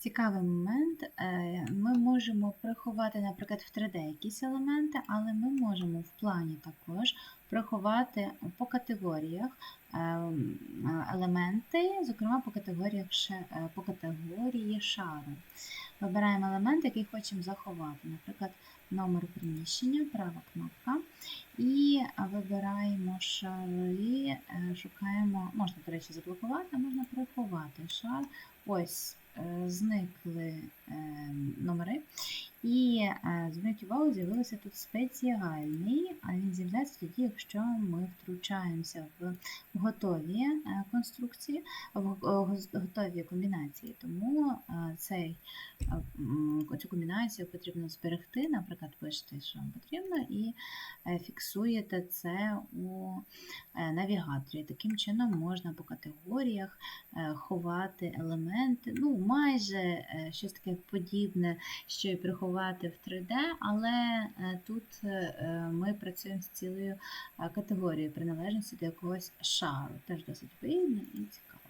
Цікавий момент. Е, Ми можемо приховати, наприклад, в 3D якісь елементи, але ми можемо в плані також приховати по категоріях е, елементи, зокрема по категоріях е, по категорії шару. Вибираємо елемент, який хочемо заховати, наприклад, номер приміщення, права кнопка. І вибираємо шари, е, шукаємо, можна, до речі, заблокувати, а можна приховати шар. Ось е, зникли е, номери. І е, зверніть увагу, з'явився тут спеціальний, а він з'являється тоді, якщо ми втручаємося в готові е, конструкції, в го- го- готові комбінації. Тому е, цей, е, цю комбінацію потрібно зберегти, наприклад, пишете, що вам потрібно, і е, фіксуєте це у е, навігаторі. Таким чином можна по категоріях е, ховати елементи, ну майже е, щось таке подібне, що і приховати в 3D, але е, тут е, ми працюємо з цілою е, категорією приналежності до якогось шару. Теж досить вигідно і цікаво.